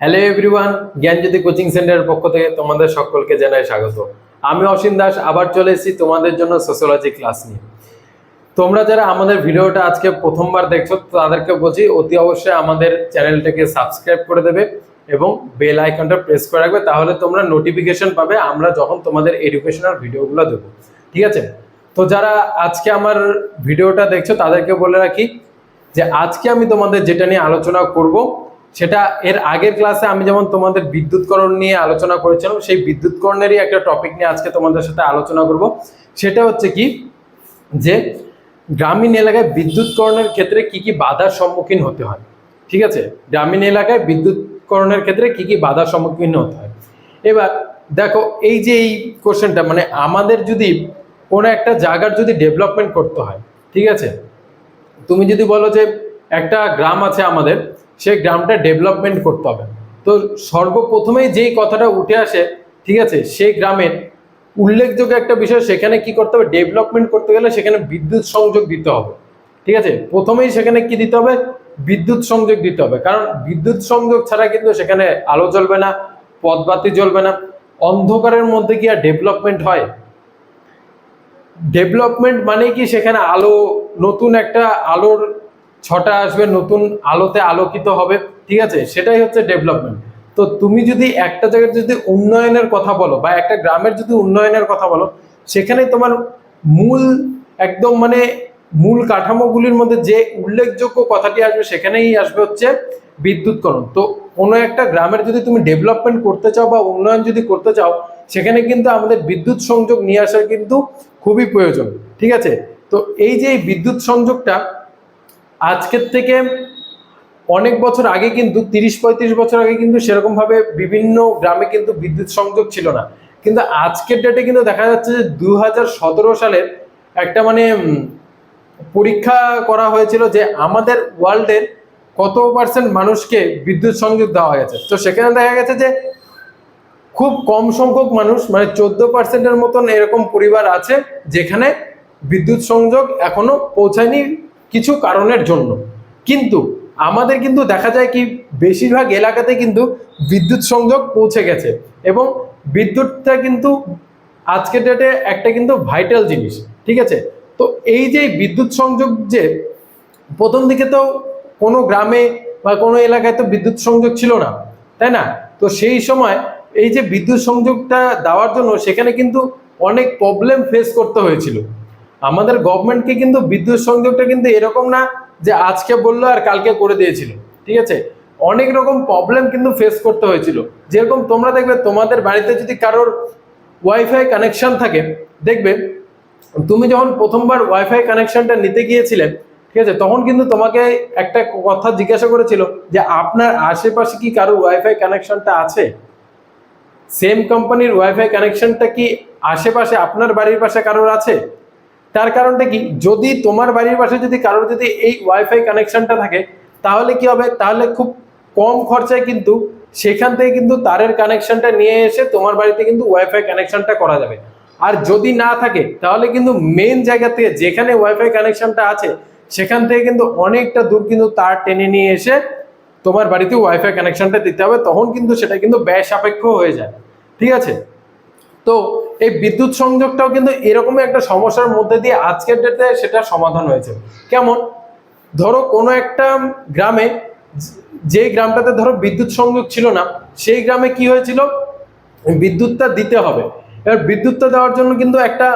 Hello everyone জ্ঞানজ্যোতি coaching সেন্টারের পক্ষ থেকে তোমাদের সকলকে জানাই স্বাগত। আমি অসীম দাস, আবার চলে এসেছি তোমাদের জন্য সোশ্যোলজি ক্লাস নিয়ে। তোমরা যারা আমাদের ভিডিওটা আজকে প্রথমবার দেখছ, তাদেরকে বলছি, অতি অবশ্যই আমাদের চ্যানেলটাকে সাবস্ক্রাইব করে দেবে এবং বেল আইকনটা প্রেস করে রাখবে, তাহলে তোমরা নোটিফিকেশন পাবে, আমরা যখন তোমাদের এডুকেশনাল ভিডিওগুলো দেবো। ঠিক আছে? তো যারা আজকে আমার ভিডিওটা দেখছ, তাদেরকে বলে রাখি যে, আজকে আমি তোমাদের যেটা নিয়ে আলোচনা করব সেটা এর আগের ক্লাসে আমি যেমন তোমাদের বিদ্যুৎকরণ নিয়ে আলোচনা করেছিলাম, সেই বিদ্যুৎকরণেরই একটা টপিক নিয়ে আজকে তোমাদের সাথে আলোচনা করব। সেটা হচ্ছে কি? যে গ্রামীণ এলাকায় বিদ্যুৎকরণের ক্ষেত্রে কি কি বাধার সম্মুখীন হতে হয়? ঠিক আছে? গ্রামীণ এলাকায় বিদ্যুৎকরণের ক্ষেত্রে কি কি বাধার সম্মুখীন হতে হয়? এবার দেখো, এই যে এই কোশ্চেনটা মানে আমাদের যদি কোনো একটা জায়গার যদি ডেভেলপমেন্ট করতে হয়, ঠিক আছে? তুমি যদি বলো যে একটা গ্রাম আছে আমাদের সেই গ্রামটা ডেভেলপমেন্ট করতে হবে। তো সর্বপ্রথমেই যেই কথাটা উঠে আসে, ঠিক আছে সেই গ্রামের উল্লেখযোগ্য একটা বিষয়, সেখানে কি করতে হবে? ডেভেলপমেন্ট করতে গেলে সেখানে বিদ্যুৎ সংযোগ দিতে হবে। ঠিক আছে, প্রথমেই সেখানে কি দিতে হবে? বিদ্যুৎ সংযোগ দিতে হবে। কারণ বিদ্যুৎ সংযোগ ছাড়া কিন্তু সেখানে আলো জ্বলবে না, পথবাতি জ্বলবে না। অন্ধকারের মধ্যে কি আর ডেভেলপমেন্ট হয়? ডেভেলপমেন্ট মানে কি? সেখানে আলো, নতুন একটা আলোর ছটা আসবে, নতুন আলোতে আলোকিত হবে, ঠিক আছে? সেটাই হচ্ছে ডেভেলপমেন্ট তো তুমি যদি একটা জায়গায় যদি উন্নয়নের কথা বলো বা একটা গ্রামের যদি উন্নয়নের কথা বলো, সেখানে তোমার মূল একদম মানে মূল কাঠামোগুলির মধ্যে যে উল্লেখযোগ্য কথাটি আসবে, সেখানেই আসবে হচ্ছে বিদ্যুৎকরণ। তো কোনো একটা গ্রামের যদি তুমি ডেভেলপমেন্ট করতে চাও বা উন্নয়ন যদি করতে চাও, সেখানে কিন্তু আমাদের বিদ্যুৎ সংযোগ নিয়ে আসার কিন্তু খুবই প্রয়োজন, ঠিক আছে? তো এই যে বিদ্যুৎ সংযোগটা আজকের থেকে অনেক বছর আগে কিন্তু, তিরিশ, পঁয়ত্রিশ বছর আগে কিন্তু সেরকম ভাবে বিভিন্ন গ্রামে কিন্তু বিদ্যুৎ সংযোগ ছিল না। কিন্তু আজকের ডেটে কিন্তু দেখা যাচ্ছে যে দু হাজার সতেরো সালের একটা মানে পরীক্ষা করা হয়েছিল যে আমাদের ওয়ার্ল্ডের কত পার্সেন্ট মানুষকে বিদ্যুৎ সংযোগ দেওয়া গেছে তো সেখানে দেখা গেছে যে খুব কম সংখ্যক মানুষ মানে চোদ্দ পার্সেন্টের মতন এরকম পরিবার আছে যেখানে বিদ্যুৎ সংযোগ এখনও পৌঁছায়নি কিছু কারণের জন্য। কিন্তু আমাদের কিন্তু দেখা যায় কি, বেশিরভাগ এলাকাতে কিন্তু বিদ্যুৎ সংযোগ পৌঁছে গেছে এবং বিদ্যুৎটা কিন্তু আজকের ডেটে একটা কিন্তু ভাইটাল জিনিস, ঠিক আছে? তো এই যে বিদ্যুৎ সংযোগ যে প্রথম দিকে তো কোনো গ্রামে বা কোনো এলাকায় তো বিদ্যুৎ সংযোগ ছিল না, তাই না? তো সেই সময় এই যে বিদ্যুৎ সংযোগটা দেওয়ার জন্য সেখানে কিন্তু অনেক প্রবলেম ফেস করতে হয়েছিল। আমাদের গভর্নমেন্টকে কিন্তু বিদ্যুৎ সংযোগটা কিন্তু এরকম না যে আজকে বলল আর কালকে করে দিয়েছিল, ঠিক আছে? অনেক রকম প্রবলেম কিন্তু ফেস করতে হয়েছিল। যেরকম তোমরা দেখবে, তোমাদের বাড়িতে যদি কারোর ওয়াইফাই কানেকশন থাকে, দেখবে, তুমি যখন প্রথমবার ওয়াইফাই কানেকশনটা নিতে গিয়েছিলে, ঠিক আছে? তখন কিন্তু তোমাকে একটা কথা জিজ্ঞাসা করেছিল যে, আপনার আশেপাশে কি কারও ওয়াইফাই কানেকশনটা আছে? সেম কোম্পানির ওয়াইফাই কানেকশনটা কি আশেপাশে আপনার বাড়ির পাশে কারোর আছে? তার কারণটা কি? যদি তোমার বাড়ির পাশে যদি কারোর যদি এই ওয়াইফাই কানেকশনটা থাকে, তাহলে কি হবে? তাহলে খুব কম খরচায় কিন্তু সেখান থেকে কিন্তু তারের কানেকশনটা নিয়ে এসে তোমার বাড়িতে কিন্তু ওয়াইফাই কানেকশনটা করা যাবে। আর যদি না থাকে, তাহলে কিন্তু মেন জায়গা থেকে যেখানে ওয়াইফাই কানেকশনটা আছে, সেখান থেকে কিন্তু অনেকটা দূর কিন্তু তার টেনে নিয়ে এসে তোমার বাড়িতে ওয়াইফাই কানেকশনটা দিতে হবে। তখন কিন্তু সেটা কিন্তু ব্যয় সাপেক্ষ হয়ে যায়। ঠিক আছে? তো এই বিদ্যুৎ সংযোগটাও কিন্তু এরকমই একটা সমস্যার মধ্যে দিয়ে আজকের ডেটে সেটা সমাধান হয়েছে। কেমন? ধরো কোনো একটা গ্রামে যে গ্রামটাতে ধরো বিদ্যুৎ সংযোগ ছিল না, সেই গ্রামে কি হয়েছিল? বিদ্যুৎটা দিতে হবে। এবার বিদ্যুৎটা দেওয়ার জন্য কিন্তু একটা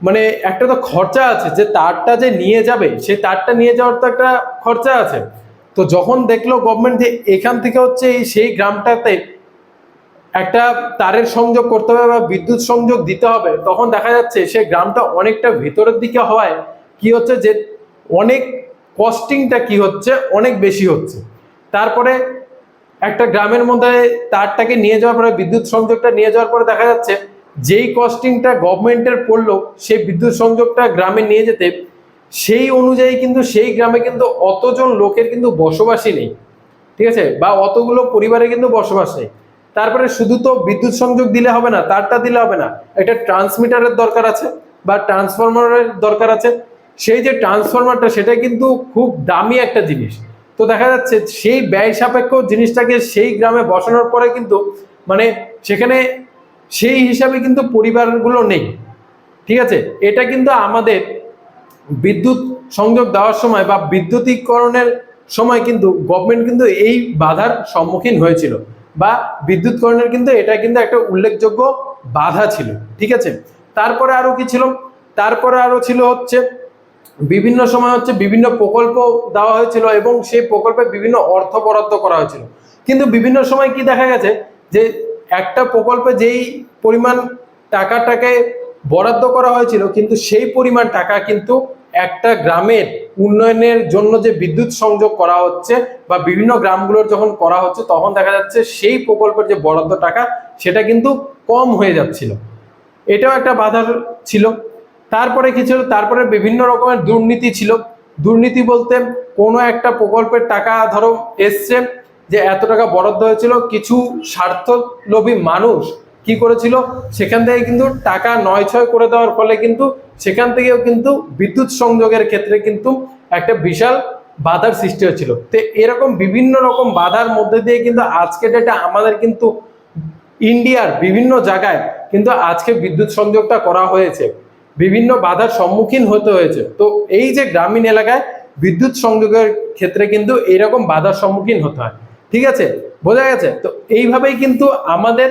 মানে একটা তো খরচা আছে, যে তারটা যে নিয়ে যাবে, সেই তারটা নিয়ে যাওয়ার তো একটা খরচা আছে। তো যখন দেখল গভর্নমেন্ট যে এখান থেকে হচ্ছে এই সেই গ্রামটাতে একটা তারের সংযোগ করতে হবে বা বিদ্যুৎ সংযোগ দিতে হবে, তখন দেখা যাচ্ছে সে গ্রামটা অনেকটা ভেতরের দিকে হওয়ায় কি হচ্ছে যে অনেক কস্টিংটা কি হচ্ছে, অনেক বেশি হচ্ছে। তারপরে একটা গ্রামের মধ্যে তারটাকে নিয়ে যাওয়ার পরে, বিদ্যুৎ সংযোগটা নিয়ে যাওয়ার পরে দেখা যাচ্ছে যেই কস্টিংটা গভর্নমেন্টের পড়ল, সেই বিদ্যুৎ সংযোগটা গ্রামে নিয়ে যেতে, সেই অনুযায়ী কিন্তু সেই গ্রামে কিন্তু অতজন লোকের কিন্তু বসবাসই নেই। ঠিক আছে? বা অতগুলো পরিবারে কিন্তু বসবাস নেই। তারপরে শুধু তো বিদ্যুৎ সংযোগ দিলে হবে না, তারটা দিলে হবে না। একটা ট্রান্সমিটারের দরকার আছে বা ট্রান্সফরমারের দরকার আছে। সেই যে ট্রান্সফরমারটা, সেটা কিন্তু খুব দামি একটা জিনিস। তো দেখা যাচ্ছে সেই ব্যয় সাপেক্ষ জিনিসটাকে সেই গ্রামে বসানোর পরে কিন্তু মানে সেখানে সেই হিসাবে কিন্তু পরিবারগুলো নেই। ঠিক আছে? এটা কিন্তু আমাদের বিদ্যুৎ সংযোগ দেওয়ার সময় বা বিদ্যুতীকরণের সময় কিন্তু গভর্নমেন্ট কিন্তু এই বাধার সম্মুখীন হয়েছিল। বা বিদ্যুৎকরণের কিন্তু এটা কিন্তু একটা উল্লেখযোগ্য বাধা ছিল, ঠিক আছে? তারপরে আরও কি ছিল? তারপরে আরও ছিল হচ্ছে বিভিন্ন সময় হচ্ছে বিভিন্ন প্রকল্প দেওয়া হয়েছিল এবং সেই প্রকল্পে বিভিন্ন অর্থ বরাদ্দ করা হয়েছিল। কিন্তু বিভিন্ন সময় কি দেখা গেছে? যে একটা প্রকল্পে যেই পরিমাণ টাকাটাকে বরাদ্দ করা হয়েছিল, কিন্তু সেই পরিমাণ টাকা কিন্তু একটা গ্রামের উন্নয়নের জন্য যে বিদ্যুৎ সংযোগ করা হচ্ছে বা বিভিন্ন গ্রামগুলোর যখন করা হচ্ছে, তখন দেখা যাচ্ছে সেই প্রকল্পের যে বরাদ্দ টাকা, সেটা কিন্তু কম হয়ে যাচ্ছিল। এটাও একটা বাধার ছিল। তারপরে কি ছিল? তারপরে বিভিন্ন রকমের দুর্নীতি ছিল। দুর্নীতি বলতে কোনো একটা প্রকল্পের টাকা ধরো এসছে যে এত টাকা বরাদ্দ হয়েছিল, কিছু স্বার্থলোভী মানুষ কি করেছিল? সেখান থেকে কিন্তু টাকা নয় ছয় করে দেওয়ার ফলে কিন্তু সেখান থেকেও কিন্তু বিদ্যুৎ সংযোগের ক্ষেত্রে কিন্তু একটা বিশাল বাধার সৃষ্টি হয়েছিল তো এরকম বিভিন্ন রকম বাধার মধ্যে দিয়ে কিন্তু আজকে ডেটে আমাদের কিন্তু ইন্ডিয়ার বিভিন্ন জায়গায় কিন্তু আজকে বিদ্যুৎ সংযোগটা করা হয়েছে। বিভিন্ন বাধার সম্মুখীন হতে হয়েছে। তো এই যে গ্রামীণ এলাকায় বিদ্যুৎ সংযোগের ক্ষেত্রে কিন্তু এরকম বাধার সম্মুখীন হতে হয়। ঠিক আছে? বোঝা গেছে? তো এইভাবেই কিন্তু আমাদের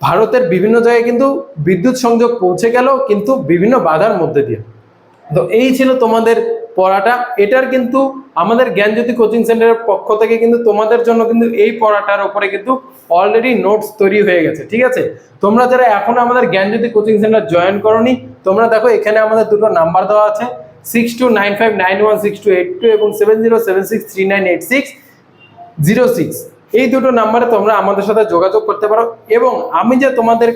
ভারতের বিভিন্ন জায়গায় কিন্তু বিদ্যুৎ সংযোগ পৌঁছে গেল, কিন্তু বিভিন্ন বাধার মধ্যে দিয়ে। তো এই ছিল তোমাদের পড়াটা। এটার কিন্তু আমাদের জ্ঞানজ্যোতি কোচিং সেন্টারের পক্ষ থেকে কিন্তু তোমাদের জন্য কিন্তু এই পড়াটার উপরে কিন্তু অলরেডি নোটস তৈরি হয়ে গেছে, ঠিক আছে? তোমরা যারা এখন আমাদের জ্ঞানজ্যোতি কোচিং সেন্টার জয়েন করনি, তোমরা দেখো এখানে আমাদের দুটো নাম্বার দেওয়া আছে six two nine five nine one six two eight two এবং seven zero seven six three nine eight six zero six এই দুটো নাম্বারে তোমরা আমাদের সাথে যোগাযোগ করতে পারো। এবং আমি যে তোমাদের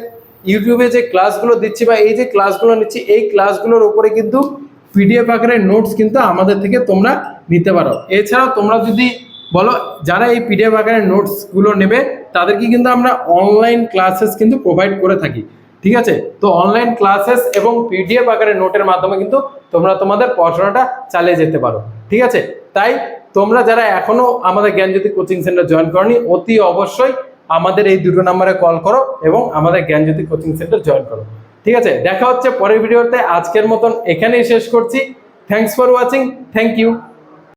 ইউটিউবে যে ক্লাসগুলো দিচ্ছি বা এই যে ক্লাসগুলো নিচ্ছি, এই ক্লাসগুলোর উপরে কিন্তু পিডিএফ আকারের নোটস কিন্তু আমাদের থেকে তোমরা নিতে পারো। এছাড়াও তোমরা যদি বলো, যারা এই পিডিএফ আকারের নোটসগুলো নেবে, তাদেরকে কিন্তু আমরা অনলাইন ক্লাসেস কিন্তু প্রোভাইড করে থাকি। ঠিক আছে? তো অনলাইন ক্লাসেস এবং পিডিএফ আকারের নোটের মাধ্যমে কিন্তু তোমরা তোমাদের পড়াশোনাটা চালিয়ে যেতে পারো। ঠিক আছে? তাই তোমরা যারা এখনও আমাদের জ্ঞানজ্যোতি কোচিং সেন্টার জয়েন করনি, অতি অবশ্যই আমাদের এই দুটো নাম্বারে কল করো এবং আমাদের জ্ঞানজ্যোতি কোচিং সেন্টার জয়েন করো। ঠিক আছে? দেখা হচ্ছে পরের ভিডিওতে আজকের মতন এখানেই শেষ করছি। Thanks for watching thank you